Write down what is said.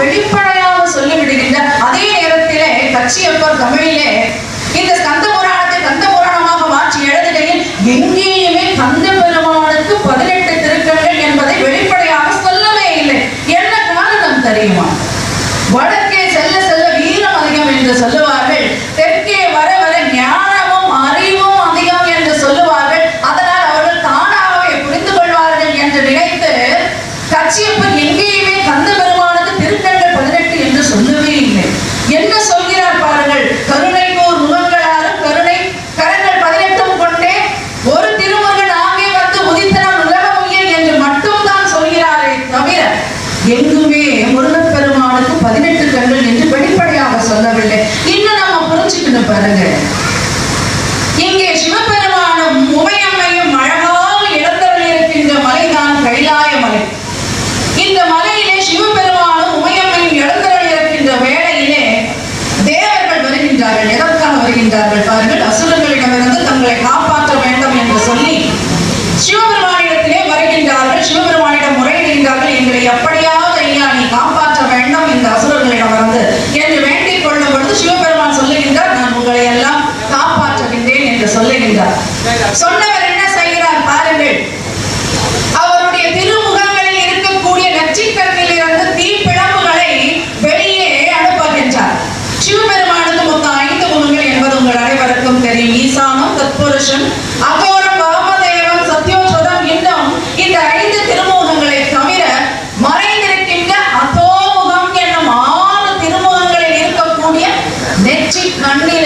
வெளிப்படையாக சொல்லிவிடுகின்ற அதே நேரத்திலே கட்சியப்பர் தமிழிலே இந்த கந்த புராணத்தை கந்த புராணமாக மாற்றி எழுதுகையில் எங்கேயுமே கந்த பெருமானுக்கு பதினெட்டு திருக்கங்கள் என்பதை வெளிப்படையாக சொல்லவே இல்லை. என்ன காரணம் தெரியுமா? வடக்கே செல்ல செல்ல வீரம் அதிகம் என்று சொல்லுவார்கள். தெற்கே வர வர ஞான அறிவும் அதிகம் என்று சொல்லுவார்கள் அதனால் அவர்கள் தானாகவே புரிந்து கொள்வார்கள் என்று நினைத்து கட்சியப்பன் எங்கேயுமே கந்த பெருமானுக்கு திருக்கங்கள் பதினெட்டு என்று சொல்லவே இல்லை என்ன சொல்கிறார் பாருங்கள் கருணை நூறு முகங்களாலும் கருணை கரங்கள் பதினெட்டும் கொண்டே ஒரு திருமுருகன் ஆங்கே வந்து உதித்தனம் உலகமுயல் என்று மட்டும்தான் சொல்கிறாரே தவிர எங்குமே முருகப்பெருமானுக்கு பதினெட்டு கண்கள் என்று வெளிப்படையாக சொல்லவில்லை. இன்னும் நம்ம புரிஞ்சுக்கணும் பாருங்க. இங்கே சிவபெருமானும் உமையம்மையும் அழகாக இழந்தவள் இருக்கின்ற மலைதான் கைலாய மலை. இந்த மலையிலே சிவபெருமானும் உமையம்மையும் இழந்தவள் இருக்கின்ற வேளையிலே தேவர்கள் வருகின்றார்கள் எதற்காக வருகின்றார்கள்? எண்ணம் இந்த அசுரர்களிடம் வந்து என்று வேண்டிக் கொள்ளும் பொழுது சிவபெருமான் சொல்லுகின்றார் நான் உங்களை எல்லாம் காப்பாற்றுகின்றேன் என்று சொல்லுகின்றார். சொன்னவர் என்ன செய்கிறார் பாருங்கள். அவருடைய திருமுகங்களில் இருக்கக்கூடிய நச்சுக்கரணில் இருந்து தீப்பிழம்புகளை வெளியே அனுப்புகின்றார். சிவபெருமானுக்கு மொத்தம் ஐந்து குணங்கள் என்பது உங்கள் அனைவருக்கும் தெரியும். ஈசானம் தத்புருஷன் அகோரம் வாமதேவன் சத்யோஜதம் இன்னும் இந்த ஐந்து திருமுகங்களை தவிர மறைந்திருக்கின்ற அத்தோ மெட்ரிக் ஒன்று